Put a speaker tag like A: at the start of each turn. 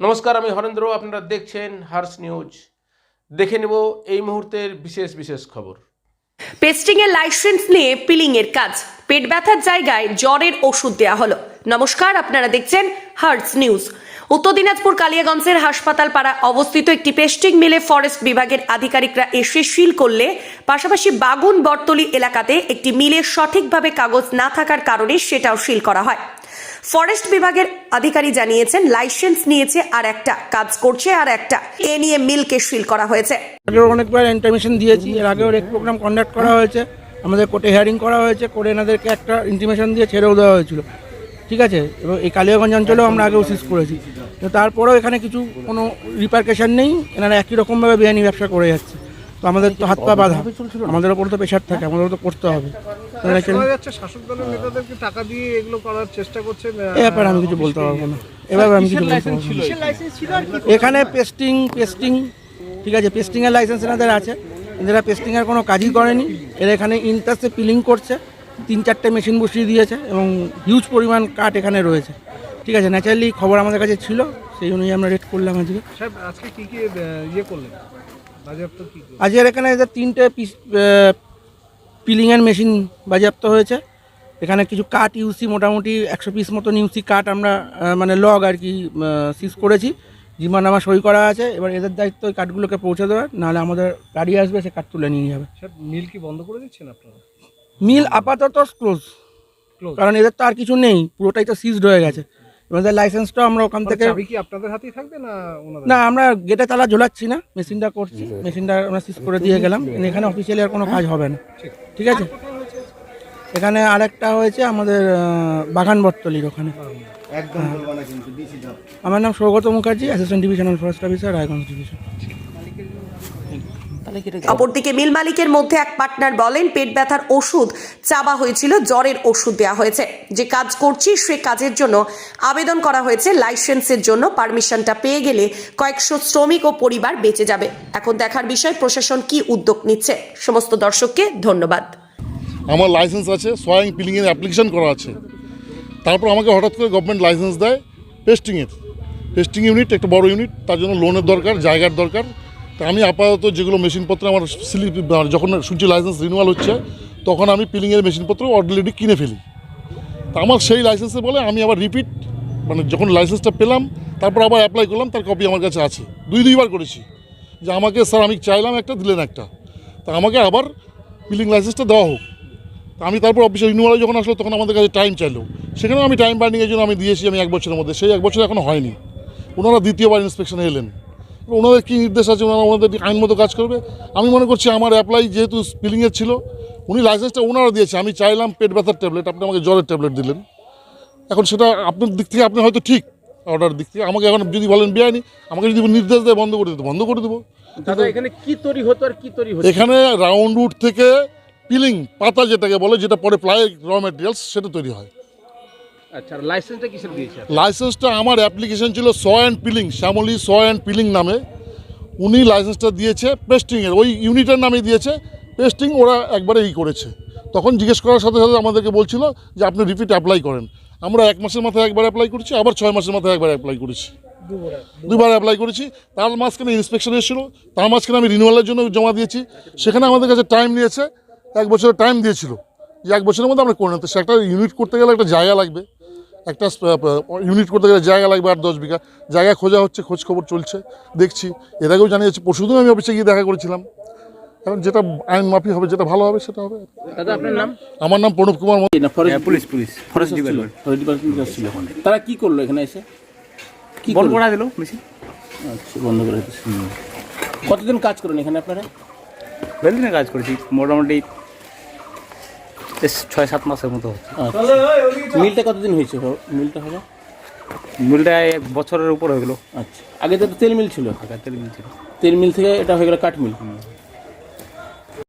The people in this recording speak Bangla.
A: নমস্কার, আমি হরেন্দ্র, আপনারা দেখছেন হার্স নিউজ। দেখে নেব এই মুহূর্তের বিশেষ বিশেষ খবর।
B: পেস্টিং এর লাইসেন্স নিয়ে পিলিং এর কাজ। পেট ব্যথার জায়গায় জ্বরের ওষুধ দেওয়া হলো। নমস্কার, আপনারা দেখছেন হার্টস নিউজ। উত্তর দিনাজপুর কালিয়াগঞ্জের হাসপাতাল পাড়া অবস্থিত একটি পেস্টিং মিলে ফরেস্ট বিভাগের আধিকারিকরা এসে সিল করলে, পাশাপাশি বাগুন বটতলি এলাকাতে একটি মিলের সঠিকভাবে কাগজ না থাকার কারণে সেটাও সিল করা হয়। ফরেস্ট বিভাগের আধিকারী জানিয়েছেন, লাইসেন্স নিয়েছে আর একটা কাজ করছে আর একটা। এ নিয়ে মিলকে সিল করা হয়েছে।
C: আগেও অনেকবার ইন্টিমেশন দিয়েছি, এর আগেও রেক প্রোগ্রাম কন্ডাক্ট করা হয়েছে, আমাদের কোর্টে হিয়ারিং করা হয়েছে করে এনাদেরকে একটা ইন্টিমেশন দিয়ে ছেড়েও দেওয়া হয়েছিল। ঠিক আছে? এবং এই কালিয়াগঞ্জ অঞ্চলেও আমরা আগেও সিজ করেছি। তারপরেও এখানে কিছু কোনো রিপারকেশন নেই, এনারা একই রকমভাবে বেআইনি ব্যবসা করে যাচ্ছে। তো আমাদের তো হাত পা বাঁধা। আমাদের ওপর তো প্রেশার থাকে আমাদেরও তো করতে হবে। তো এরা
D: যাচ্ছে শাসক নেতাদেরকে টাকা দিয়ে এগুলো করার চেষ্টা করছে
C: এ ব্যাপারে আমি কিছু বলতে পারব না। এভাবে আমি কিছু বলতে পারব এখানে পেস্টিং পেস্টিং ঠিক আছে পেস্টিংয়ের লাইসেন্স এনাদের আছে। এনারা পেস্টিংয়ের কোনো কাজই করেনি। এরা এখানে ইন্টাসে পিলিং করছে। তিন চারটে মেশিন বসিয়ে দিয়েছে এবং হিউজ পরিমাণ কাঠ এখানে রয়েছে। ঠিক আছে ন্যাচারালি খবর আমাদের কাছে ছিল। সেই অনুযায়ী আমরা রেট করলাম আজকে।
D: সাহেব আজকে কি কি ইয়ে করলেন? বাজেয়াপ্ত কি কি
C: আজকের এখানে এদের তিনটে পিস পিলিংয়ের মেশিন বাজেয়াপ্ত হয়েছে। এখানে কিছু কাঠ ইউসি মোটামুটি একশো পিস মতন ইউসি কাঠ আমরা মানে লগ আর কি সিজ করেছি। জিমানামা সই করা আছে। এবার এদের দায়িত্ব ওই কাঠগুলোকে পৌঁছে দেওয়ার নাহলে আমাদের গাড়ি আসবে সে কাঠ তুলে নিয়ে যাবে।
D: সাহেব মিল কি বন্ধ করে দিচ্ছেন আপনারা?
C: মিল আপাতত ক্লোজ. কারণ এদের তো আর কিছু নেই পুরোটাই তো সিজড হয়ে গেছে। এবার লাইসেন্সটাও আমরা ওখান থেকে
D: চাবি কি আপনাদের হাতেই থাকবে না ওনাদের?
C: না আমরা গেটে তালা ঝোলাচ্ছি না মেশিনটা করছি মেশিনটা আমরা সিজ করে দিয়ে গেলাম। এখানে অফিসিয়ালি আর কোনো কাজ হবে না। ঠিক। আছে? এখানে আরেকটা হয়েছে আমাদের বাগান বটতলির ওখানে। আমার নাম Saugata Mukherjee assistant divisional forest officer Raiganj division
B: অপরদিকে মিল মালিকের মধ্যে এক পার্টনার বলেন পেট ব্যথার ওষুধ চাওয়া হয়েছিল জ্বরের ওষুধ দেওয়া হয়েছে। যে কাজ করছি সে কাজের জন্য আবেদন করা হয়েছে লাইসেন্সের জন্য পারমিশনটা পেয়ে গেলে কয়েকশো শ্রমিক ও পরিবার বেঁচে যাবে। এখন দেখার বিষয় প্রশাসন কি উদ্যোগ নিচ্ছে? সমস্ত দর্শককে ধন্যবাদ।
E: আমার লাইসেন্স আছে সোয়াইং পিলিংয়ের অ্যাপ্লিকেশন করা আছে। তারপর আমাকে হঠাৎ করে গভর্নমেন্ট লাইসেন্স দেয় পেস্টিংয়ের। পেস্টিং ইউনিট একটা বড় ইউনিট তার জন্য লোনের দরকার জায়গার দরকার। তা আমি আপাতত যেগুলো মেশিনপত্র আমার স্লিপ যখন সূর্য লাইসেন্স রিনিউয়াল হচ্ছে, তখন আমি পিলিংয়ের মেশিনপত্র অলরেডি কিনে ফেলি। তা আমার সেই লাইসেন্সে বলে আমি আবার রিপিট মানে যখন লাইসেন্সটা পেলাম, তারপর আবার অ্যাপ্লাই করলাম, তার কপি আমার কাছে আছে। দুই, দুইবার করেছি। যে আমাকে, স্যার, আমি চাইলাম একটা, দিলেন একটা। তা আমাকে আবার পিলিং লাইসেন্সটা দেওয়া হোক। তা আমি তারপর অফিসে রিনিউয়াল যখন আসলো, তখন আমাদের কাছে টাইম চাইলো। সেখানেও আমি টাইম বাইন্ডিংয়ের জন্য আমি দিয়েছি, আমি এক বছরের মধ্যে। সেই এক বছর এখনও হয়নি। ওনারা দ্বিতীয়বার ইন্সপেকশনে এলেন। ওনাদের কী নির্দেশ আছে? ওনারা ওনাদের আইন মতো কাজ করবে। আমি মনে করছি আমার অ্যাপ্লাই যেহেতু স্পিলিংয়ের ছিল উনি লাইসেন্সটা ওনারা দিয়েছে। আমি চাইলাম পেট ব্যথার ট্যাবলেট আপনি আমাকে জ্বরের ট্যাবলেট দিলেন। এখন সেটা আপনার দিক থেকে আপনি হয়তো ঠিক অর্ডার দিক থেকে। আমাকে এখন যদি বলেন বেআইনি আমাকে যদি নির্দেশ দেয় বন্ধ করে দিতে বন্ধ করে দেবো।
A: এখানে কি তৈরি হতো আর কি তৈরি হতো?
E: এখানে রাউন্ড উড থেকে পিলিং পাতা যেটাকে বলে যেটা পরে প্লাই র ম্যাটেরিয়ালস সেটা তৈরি হয়।
A: আচ্ছা লাইসেন্সটা কিসের দিয়েছে?
E: লাইসেন্সটা আমার অ্যাপ্লিকেশন ছিল saw and peeling Shyamli saw and peeling নামে। উনি লাইসেন্সটা দিয়েছে পেস্টিংয়ের ওই ইউনিটের নামে দিয়েছে। পেস্টিং ওরা একবারে ই করেছে। তখন জিজ্ঞেস করার সাথে সাথে আমাদেরকে বলছিল যে আপনি রিপিট অ্যাপ্লাই করেন। আমরা এক মাসের মাথায় একবার অ্যাপ্লাই করেছি আবার ছয় মাসের মাথায় একবার অ্যাপ্লাই করেছি। দুবার অ্যাপ্লাই করেছি। তার মাঝখানে ইন্সপেকশন এসেছিল তার মাঝখানে আমি রিনিউয়ালের জন্য জমা দিয়েছি। সেখানে আমাদের কাছে টাইম নিয়েছে এক বছরের টাইম দিয়েছিল। যে এক বছরের মধ্যে আমরা করে নিতে সে একটা ইউনিট করতে গেলে একটা জায়গা লাগবে। একটা ইউনিট করতে গেলে জায়গা লাগবে আর দশ বিঘা। জায়গা খোঁজা হচ্ছে খোঁজ খবর চলছে দেখছি। এর আগেও জানিয়েছি পরশুদিন আমি অফিসে গিয়ে দেখা করেছিলাম। এখন যেটা আইন মাফি হবে যেটা ভালো হবে সেটা হবে।
A: দাদা আপনার নাম?
E: আমার নাম Pranab Kumar Mondal.
F: Police police. Forest department.
A: Forest department তারা কি করল এখানে এসে? কি
F: বন্ধ
A: করল?
F: দিল মেশিন?
A: আচ্ছা বন্ধ করে কতদিন কাজ করেন এখানে আপনারা?
F: দিনে কাজ করেছি মোটামুটি ছয় সাত মাসের মতো হচ্ছে।
A: আচ্ছা। মিলটা কতদিন হয়েছে? মিলটা হবে?
F: মিলটা এক বছরের উপর হয়ে গেলো।
A: আচ্ছা। আগে তো তেল মিল ছিল।
F: আগে তেল মিল ছিল।
A: তেল মিল থেকে এটা হয়ে গেলো কাঠ মিল।